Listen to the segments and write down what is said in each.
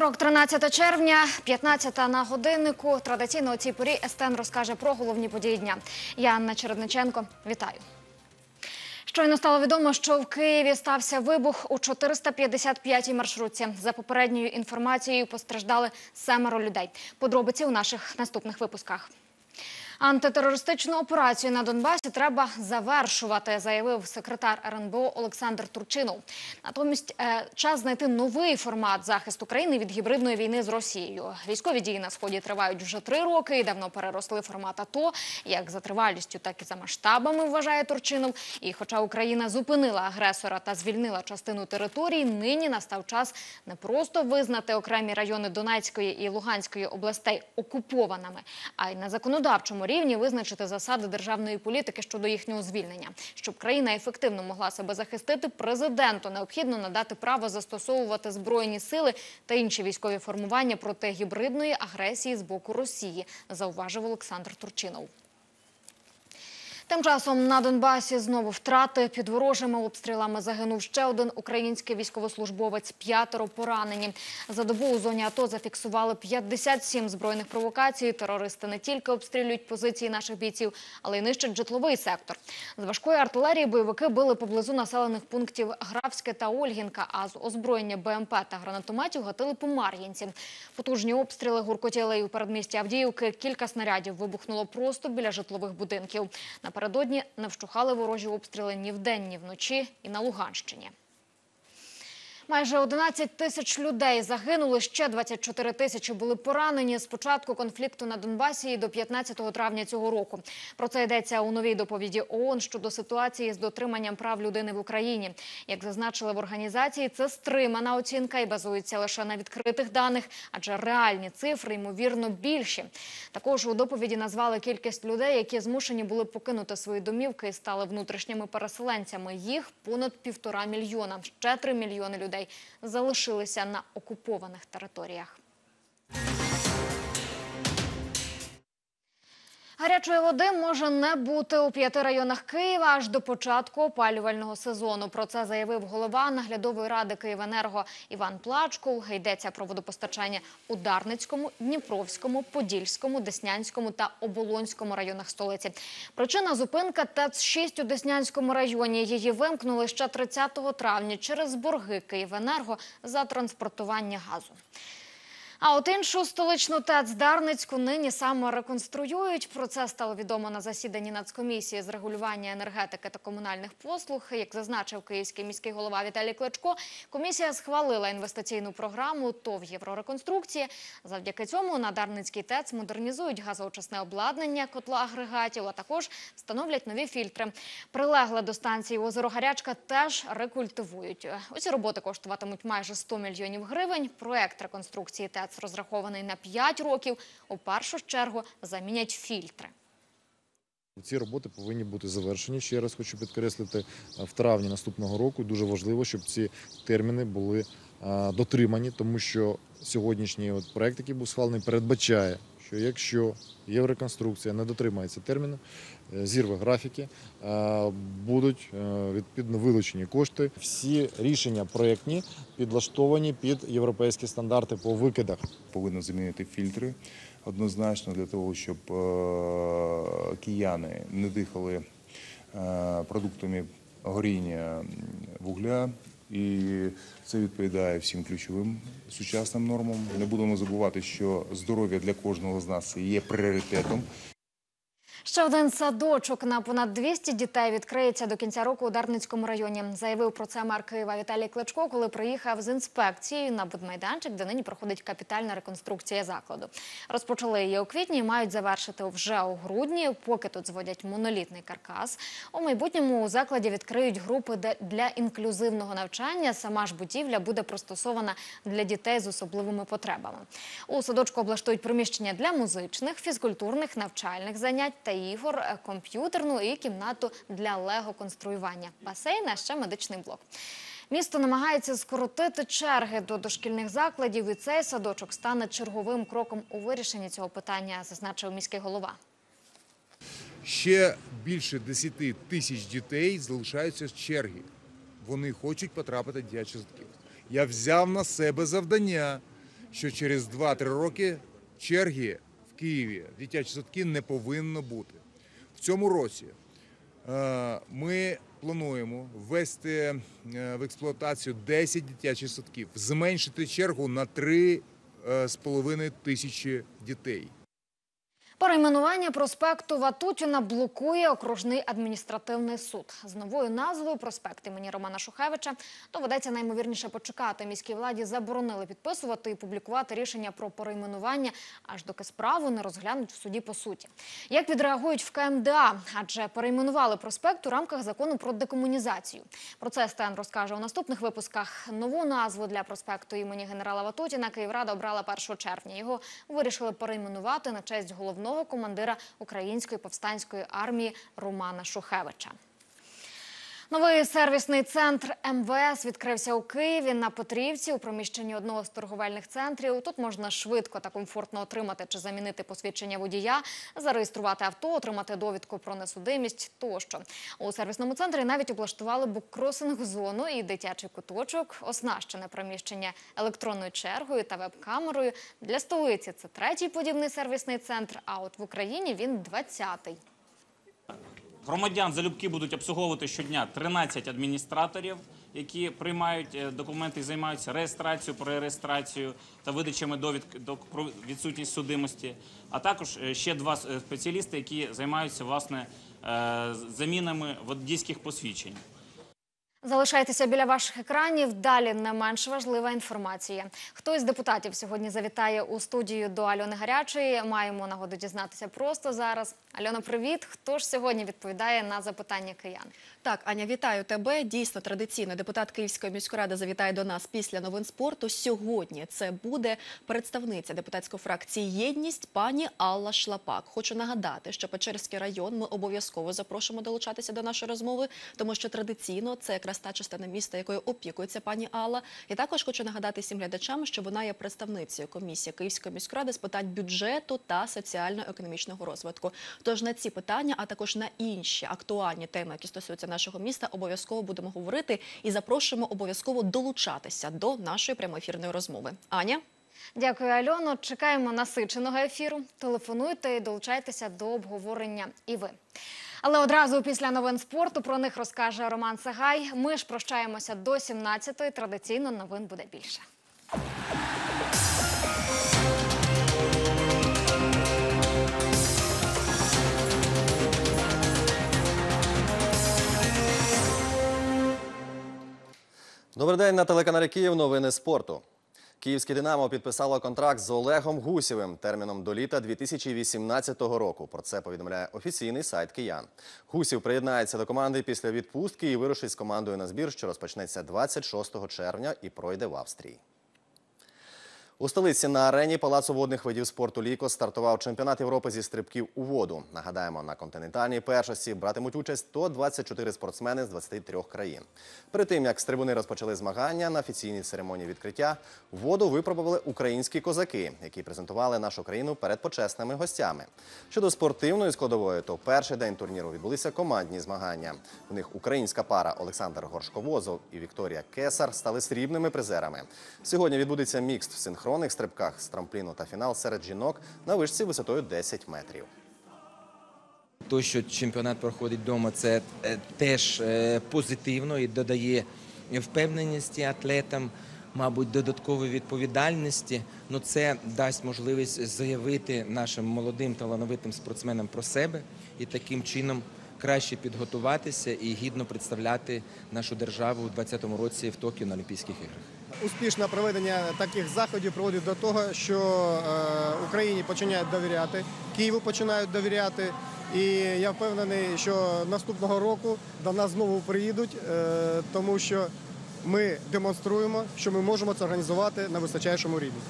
Вівторок, 13 червня, 15 на годиннику. Традиційно у цій порі СТН розкаже про головні події дня. Я Анна Чередниченко. Вітаю. Щойно стало відомо, що в Києві стався вибух у 455-й маршрутці. За попередньою інформацією постраждали семеро людей. Подробиці у наших наступних випусках. Антитерористичну операцію на Донбасі треба завершувати, заявив секретар РНБО Олександр Турчинов. Натомість е, час знайти новий формат захисту країни від гібридної війни з Росією. Військові дії на сході тривають вже три роки і давно переросли формат АТО, як за тривалістю, так і за масштабами. Вважає Турчинов. І, хоча Україна зупинила агресора та звільнила частину територій, нині настав час не просто визнати окремі райони Донецької і Луганської областей окупованими, а й на законодавчому рівні визначити засади державної політики щодо їхнього звільнення. Щоб країна ефективно могла себе захистити, президенту необхідно надати право застосовувати збройні сили та інші військові формування проти гібридної агресії з боку Росії, зауважив Олександр Турчинов. Тим часом на Донбасі знову втрати під ворожими обстрілами загинув ще один український військовослужбовець. П'ятеро поранені. За добу у зоні АТО зафіксували 57 збройних провокацій. Терористи не тільки обстрілюють позиції наших бійців, але й нищать житловий сектор. З важкої артилерії бойовики били поблизу населених пунктів Графське та Ольгінка. А з озброєння БМП та гранатометів гатили по Мар'їнці. Потужні обстріли гуркотіли і у передмісті Авдіївки. Кілька снарядів вибухнуло просто біля житлових будинків. Напередодні не вщухали ворожі обстріли ні вдень, ні вночі і на Луганщині. Майже 11 тисяч людей загинули, ще 24 тисячі були поранені з початку конфлікту на Донбасі до 15 травня цього року. Про це йдеться у новій доповіді ООН щодо ситуації з дотриманням прав людини в Україні. Як зазначили в організації, це стримана оцінка і базується лише на відкритих даних, адже реальні цифри ймовірно більші. Також у доповіді назвали кількість людей, які змушені були покинути свої домівки і стали внутрішніми переселенцями. Їх понад півтора мільйона. Ще три мільйони людей залишилися на окупованих територіях. Гарячої води може не бути у п'яти районах Києва аж до початку опалювального сезону. Про це заявив голова наглядової ради Київенерго Іван Плачков. Йдеться про водопостачання у Дарницькому, Дніпровському, Подільському, Деснянському та Оболонському районах столиці. Причина зупинка ТЕЦ-6 у Деснянському районі. Її вимкнули ще 30 травня через борги Київенерго за транспортування газу. А от іншу столичну ТЕЦ Дарницьку нині саме реконструюють. Про це стало відомо на засіданні Нацкомісії з регулювання енергетики та комунальних послуг. Як зазначив київський міський голова Віталій Кличко, комісія схвалила інвестиційну програму ТОВ Єврореконструкції. Завдяки цьому на Дарницькій ТЕЦ модернізують газоочисне обладнання котла агрегатів, а також встановлять нові фільтри. Прилегле до станції озеро Гарячка теж рекультивують. Усі роботи коштуватимуть майже 100 мільйонів гривень. Проект реконструкції ТЕЦ розрахований на 5 років. У першу чергу замінять фільтри. Ці роботи повинні бути завершені. Ще раз хочу підкреслити в травні наступного року. Дуже важливо, щоб ці терміни були дотримані, тому що сьогоднішній от проект, який був схвалений, передбачає, що якщо Євроконструкція не дотримається терміну, е, зірве графіки, е, будуть е, відповідно вилучені кошти. Всі рішення проєктні підлаштовані під європейські стандарти по викидах. повинно замінити фільтри однозначно для того, щоб кияни не дихали продуктами горіння вугля. І це відповідає всім ключовим сучасним нормам. Не будемо забувати, що здоров'я для кожного з нас є пріоритетом. Ще один садочок на понад 200 дітей відкриється до кінця року у Дарницькому районі. Заявив про це мер Києва Віталій Кличко, коли приїхав з інспекцією на будмайданчик, де нині проходить капітальна реконструкція закладу. Розпочали її у квітні, і мають завершити вже у грудні. Поки тут зводять монолітний каркас. У майбутньому у закладі відкриють групи для інклюзивного навчання. Сама ж будівля буде пристосована для дітей з особливими потребами. У садочку облаштують приміщення для музичних, фізкультурних, навчальних занять та ігор, е, комп'ютерну і кімнату для лего-конструювання, басейн, а ще медичний блок. Місто намагається скоротити черги до дошкільних закладів, і цей садочок стане черговим кроком у вирішенні цього питання, зазначив міський голова. Ще більше 10 тисяч дітей залишаються з черги. Вони хочуть потрапити в дитячі садки. Я взяв на себе завдання що через 2-3 роки черги Києві дитячі садки не повинно бути. В цьому році е, ми плануємо ввести е, в експлуатацію 10 дитячих садків, зменшити чергу на 3,5 тисячі дітей. Перейменування проспекту Ватутіна блокує окружний адміністративний суд. З новою назвою проспект імені Романа Шухевича доведеться наймовірніше почекати. Міській владі заборонили підписувати і публікувати рішення про перейменування, аж доки справу не розглянуть в суді по суті. Як відреагують в КМДА? Адже перейменували проспект у рамках закону про декомунізацію. Про це Стен розкаже у наступних випусках. Нову назву для проспекту імені генерала Ватутіна Київрада обрала 1 червня. Його вирішили перейменувати на честь головного командира української повстанської армії Романа Шухевича. Новий сервісний центр МВС відкрився у Києві на Петрівці у приміщенні одного з торговельних центрів. Тут можна швидко та комфортно отримати чи замінити посвідчення водія, зареєструвати авто, отримати довідку про несудимість тощо. У сервісному центрі навіть облаштували буккросинг зону і дитячий куточок, оснащене приміщення електронною чергою та веб-камерою. Для столиці це третій подібний сервісний центр. А от в Україні він двадцятий. Громадян залюбки будуть обслуговувати щодня 13 адміністраторів, які приймають е, документи і займаються реєстрацією, перереєстрацією та видачами довідки до про відсутність судимості. А також е, ще два е, спеціалісти, які займаються власне замінами водійських посвідчень. Залишайтеся біля ваших екранів. Далі не менш важлива інформація. Хто із депутатів сьогодні завітає у студію до Альони Гарячої? Маємо нагоду дізнатися просто зараз. Альона, привіт. Хто ж сьогодні відповідає на запитання киян? Так, Аня, вітаю тебе. Дійсно, традиційно депутат Київської міської ради завітає до нас після новин спорту. Сьогодні це буде представниця депутатської фракції Єдність пані Алла Шлапак. Хочу нагадати, що Печерський район ми обов'язково запрошуємо долучатися до нашої розмови, тому що традиційно це якраз та частина міста, якою опікується пані Алла. І також хочу нагадати всім глядачам, що вона є представницею комісії Київської міської ради з питань бюджету та соціально-економічного розвитку. Тож на ці питання, а також на інші актуальні теми, які стосуються нашого міста, обов'язково будемо говорити і запрошуємо обов'язково долучатися до нашої прямоефірної розмови. Аня. Дякую, Альоно. Чекаємо насиченого ефіру. Телефонуйте і долучайтеся до обговорення і ви. Але одразу після новин спорту про них розкаже Роман Сагай. Ми ж прощаємося до 17-ї. Традиційно новин буде більше. Добрий день на телеканалі Київ. Новини спорту. Київське Динамо підписало контракт з Олегом Гусєвим терміном до літа 2018 року. Про це повідомляє офіційний сайт Киян. Гусів приєднається до команди після відпустки і вирушить з командою на збір, що розпочнеться 26 червня і пройде в Австрії. У столиці на арені Палацу водних видів спорту Ліко стартував чемпіонат Європи зі стрибків у воду. Нагадаємо, на континентальній першості братимуть участь 124 спортсмени з 23 країн. Перед тим як стрибуни розпочали змагання на офіційній церемонії відкриття, воду випробували українські козаки, які презентували нашу країну перед почесними гостями. Щодо спортивної складової, то перший день турніру відбулися командні змагання. У них українська пара Олександр Горшковозов і Вікторія Кесар стали срібними призерами. Сьогодні відбудеться мікс в синхронних стрибках з трампліну та фінал серед жінок на вишці висотою 10 метрів. То, що чемпіонат проходить вдома, це е, теж е, позитивно і додає впевненості атлетам, мабуть, додаткової відповідальності. Ну це дасть можливість заявити нашим молодим талановитим спортсменам про себе і таким чином краще підготуватися і гідно представляти нашу державу у 2020 році в Токіо на Олімпійських іграх. Успішне проведення таких заходів приводить до того, що е, Україні починають довіряти, Києву починають довіряти. І я впевнений, що наступного року до нас знову приїдуть, е, тому що ми демонструємо, що ми можемо це організувати на височайшому рівні.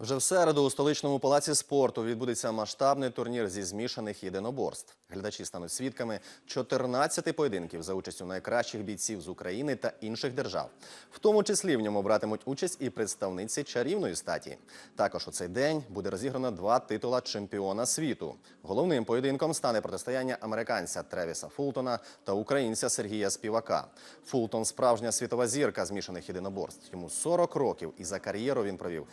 Вже в середу у столичному палаці спорту відбудеться масштабний турнір зі змішаних єдиноборств. Глядачі стануть свідками 14 поєдинків за участю найкращих бійців з України та інших держав. В тому числі в ньому братимуть участь і представниці чарівної статі. Також у цей день буде розіграно два титула чемпіона світу. Головним поєдинком стане протистояння американця Тревіса Фултона та українця Сергія Співака. Фултон справжня світова зірка змішаних єдиноборств. Йому 40 років, і за кар'єру він провів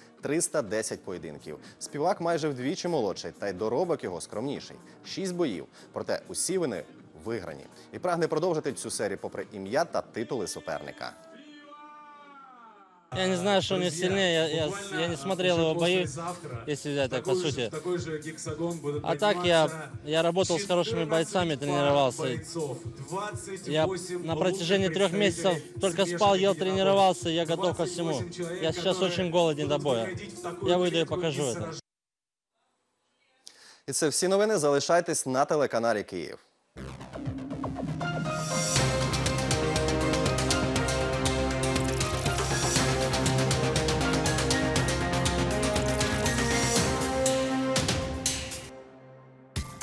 310 поєдинків. Співак майже вдвічі молодший, та й доробок його скромніший. Шість боїв. Проте усі вони виграні. І прагне продовжити цю серію попри ім'я та титули суперника. Я не знаю, что у него сильнее. Я, я, я не смотрел его бои, если взять так, по сути. Такой же гексагон будет А так я, я работал с хорошими бойцами, тренировался. бойцов. Я на протяжении трех месяцев только спал, ел, тренировался, я готов ко всему. Я сейчас очень голоден до боя. Я выйду и покажу это. І це всі новини. Залишайтесь на телеканалі Київ.